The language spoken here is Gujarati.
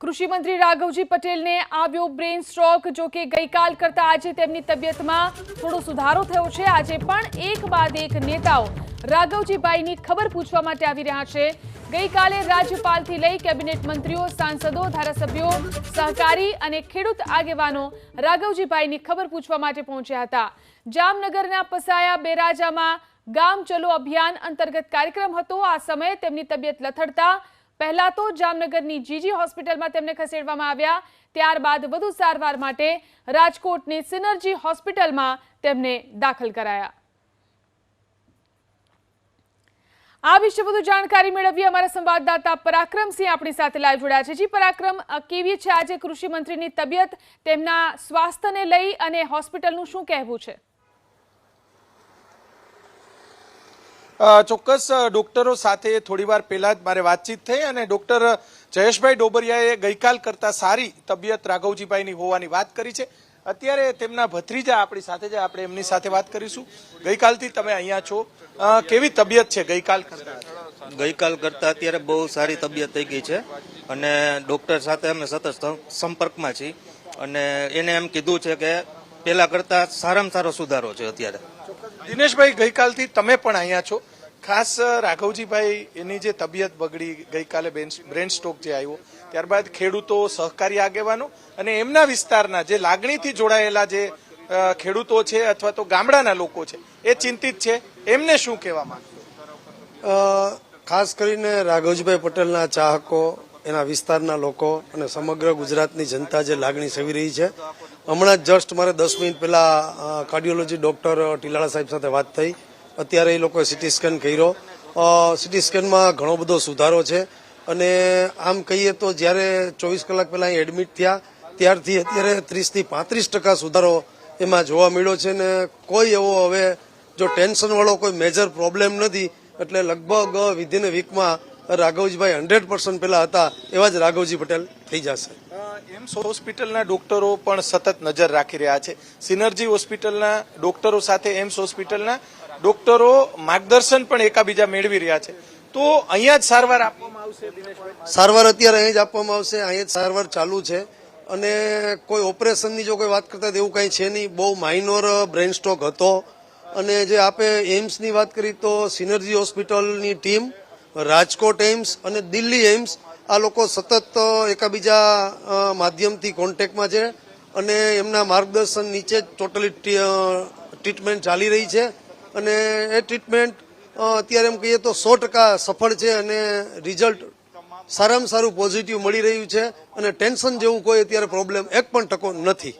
કૃષિ મંત્રી રાઘવજી પટેલને આવ્યો બ્રેન સ્ટ્રોક, જો કે ગઈકાલ કરતા આજે તેમની તબિયતમાં થોડો સુધારો થયો છે. આજે પણ એક બાદ એક નેતાઓ રાઘવજીભાઈની ખબર પૂછવા માટે આવી રહ્યા છે. ગઈકાલે રાજ્યપાલથી લઈ કેબિનેટ મંત્રીઓ, સાંસદો, ધારાસભ્યો, સહકારી અને ખેડૂત આગેવાનો રાઘવજીભાઈની ખબર પૂછવા માટે પહોંચ્યા હતા. જામનગરના પસાયા બેરાજામાં ગામ ચલો અભિયાન અંતર્ગત કાર્યક્રમ હતો. આ સમયે તેમની તબિયત લથડતા પહેલા તો જામનગરની જીજી હોસ્પિટલમાં તેમને ખસેડવામાં આવ્યા. ત્યારબાદ વધુ સારવાર માટે રાજકોટની સિનર્જી હોસ્પિટલમાં તેમને દાખલ કરાયા. આ વિશે વધુ જાણકારી મેળવી અમારા સંવાદદાતા પરાક્રમસિંહ આપણી સાથે લાઈવ જોડાયા છે. જી, પરાક્રમ કેવી છે આજે કૃષિ મંત્રીની તબિયત, તેમના સ્વાસ્થ્યને લઈ અને હોસ્પિટલનું શું કહેવું છે? ચોક્કસ ડોક્ટરો સાથે થોડીવાર પહેલા જ મારે વાતચીત થઈ અને ડોક્ટર જયેશભાઈ ડોબરિયાએ ગઈકાલ કરતા સારી તબિયત રાઘવજીભાઈની હોવાની વાત કરી છે. અત્યારે તેમના ભત્રીજા આપણી સાથે છે, આપણે એમની સાથે વાત કરીશું. ગઈકાલથી તમે અહીંયા છો. કેવી તબિયત છે ગઈકાલ કરતા? ગઈકાલ કરતાં અત્યારે બહુ સારી તબિયત થઈ ગઈ છે અને ડૉક્ટર સાથે અમે સતત સંપર્કમાં છીએ. અને એને એમ કીધું છે કે પહેલાં કરતાં સારામાં સારો સુધારો છે અત્યારે. દિનેશભાઈ, ગઈકાલથી તમે પણ અહીંયા છો. ખાસ રાઘવજીભાઈ, એની જે તબિયત બગડી, ગઈકાલે બ્રેન સ્ટ્રોક જે આવ્યો, ત્યારબાદ ખેડૂતો સહકારી આગેવાનો અને એમના વિસ્તારના જે લાગણીથી જોડાયેલા જે ખેડૂતો છે અથવા તો ગામડાના લોકો છે, એ ચિંતિત છે. એમને શું કહેવા માંગે ખાસ કરીને રાઘવજીભાઈ પટેલના ચાહકો, એના વિસ્તારના લોકો અને સમગ્ર ગુજરાતની જનતા જે લાગણી સેવી રહી છે હમણાં જસ્ટ મારે દસ મિનિટ પહેલા કાર્ડિયોલોજી ડોક્ટર ટીલાળા સાહેબ સાથે વાત થઈ. અત્યારે એ લોકોએ સિટી સ્કેન કર્યો. સિટી સ્કેનમાં ઘણો બધો સુધારો છે. અને આમ કહીએ તો જ્યારે ચોવીસ કલાક પહેલાં એડમિટ થયા, ત્યારથી અત્યારે ત્રીસથી પાંત્રીસ ટકા સુધારો એમાં જોવા મળ્યો છે. ને કોઈ એવો હવે જો ટેન્શનવાળો કોઈ મેજર પ્રોબ્લેમ નથી, એટલે લગભગ વિધિન વીકમાં રાઘવજીભાઈ હંડ્રેડ પર્સન્ટ પહેલાં હતા એવા જ રાઘવજી પટેલ થઈ જશે. એમ્સ હોસ્પિટલના ડોક્ટરો પણ સતત નજર રાખી રહ્યા છે. સિનર્જી હોસ્પિટલના ડોક્ટરો સાથે એમ્સ હોસ્પિટલના ડોક્ટરો માર્ગદર્શન પણ એકાબીજા મેળવી રહ્યા છે. તો અહીંયા જ સારવાર આપવામાં આવશે સારવાર અત્યારે અહીં જ આપવામાં આવશે, અહીંયા જ સારવાર ચાલુ છે. અને કોઈ ઓપરેશનની જો કોઈ વાત કરતા એવું કંઈ છે નહીં. બહુ માઇનોર બ્રેન સ્ટ્રોક હતો. અને જે આપે એમ્સની વાત કરી તો સિનર્જી હોસ્પિટલની ટીમ, રાજકોટ એમ્સ અને દિલ્હી એમ્સ આ લોકો સતત એકાબીજા માધ્યમથી કોન્ટેક્ટમાં છે અને એમના માર્ગદર્શન નીચે ટોટલી ટ્રીટમેન્ટ ચાલી રહી છે. અને એ ટ્રીટમેન્ટ અત્યારે એમ કહીએ તો સો સફળ છે અને રિઝલ્ટ સારામાં સારું પોઝિટિવ મળી રહ્યું છે અને ટેન્શન જેવું કોઈ અત્યારે પ્રોબ્લેમ એક પણ ટકો નથી.